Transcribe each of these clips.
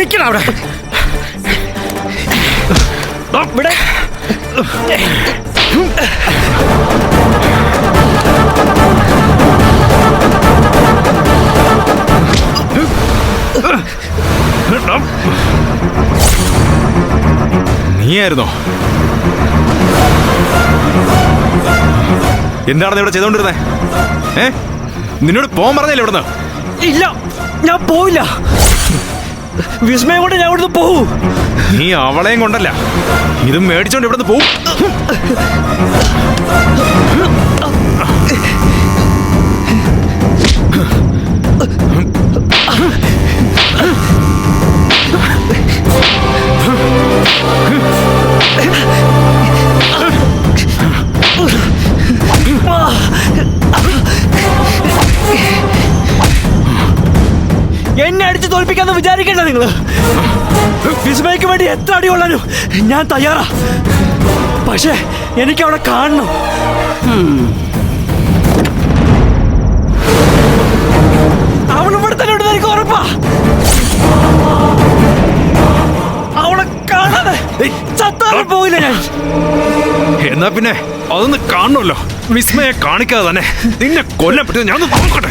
നിക്കണം അവിടെ. ഇവിടെ. നീയായിരുന്നോ? എന്താണ് ഇവിടെ ചെയ്തോണ്ടിരുന്നേ? ഏ? നിന്നോട് പോകാൻ പറഞ്ഞില്ല ഇവിടുന്ന്? ഇല്ല ഞാൻ പോവില്ല. വിസ്മയം കൊണ്ട് ഞാൻ ഇവിടുന്ന് പോകൂ നീ അവളെയും കൊണ്ടല്ല. ഇത് മേടിച്ചോണ്ട് ഇവിടുന്ന് പോവും. നിങ്ങൾ? വിസ്മയ്ക്ക് വേണ്ടി എത്ര അടി കൊള്ളാനും ഞാൻ തയ്യാറാ. പക്ഷേ എനിക്ക് അവിടെ കാണണം അവൾ ഇവിടെ തന്നെ ഉണ്ടെന്ന് എനിക്ക് ഉറപ്പാ. അവളെ കാണാതെ പോയില്ല ഞാൻ. എന്നാ പിന്നെ അതൊന്ന് കാണണമല്ലോ. വിസ്മയെ കാണിക്കാതെ തന്നെ നിന്നെ കൊല്ലാൻ പറ്റുമോ ഞാൻ നോക്കട്ടെ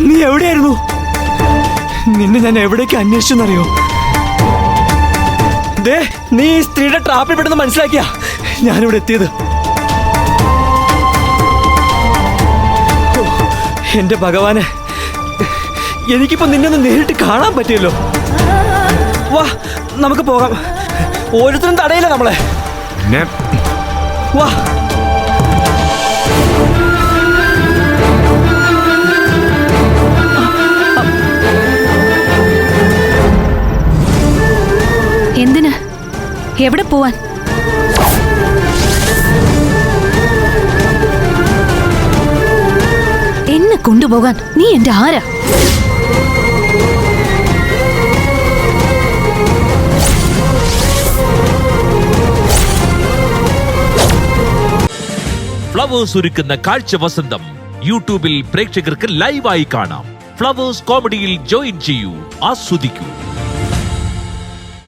നീ എവിടെയായിരുന്നു? നിന്നെ ഞാൻ എവിടേക്ക് അന്വേഷിച്ചെന്നറിയോ? ദേ നീ ഈ സ്ത്രീയുടെ ട്രാപ്പിൽ പെട്ടെന്ന് മനസ്സിലാക്കിയ? ഞാനിവിടെ എത്തിയത്. എന്റെ ഭഗവാനെ എനിക്കിപ്പോ നിന്നെ ഒന്ന് നേരിട്ട് കാണാൻ പറ്റിയല്ലോ. വാ നമുക്ക് പോകാം. ഓരോരുത്തരും തടയില്ല നമ്മളെ. വാ. എവിടെ പോവാൻ? എന്നെ കൊണ്ടുപോകാൻ നീ എന്റെ ആരാ? ഫ്ലവേഴ്സ് ഒരുക്കുന്ന കാഴ്ച വസന്തം യൂട്യൂബിൽ പ്രേക്ഷകർക്ക് ലൈവായി കാണാം. ഫ്ലവേഴ്സ് കോമഡിയിൽ ജോയിൻ ചെയ്യൂ ആസ്വദിക്കൂ.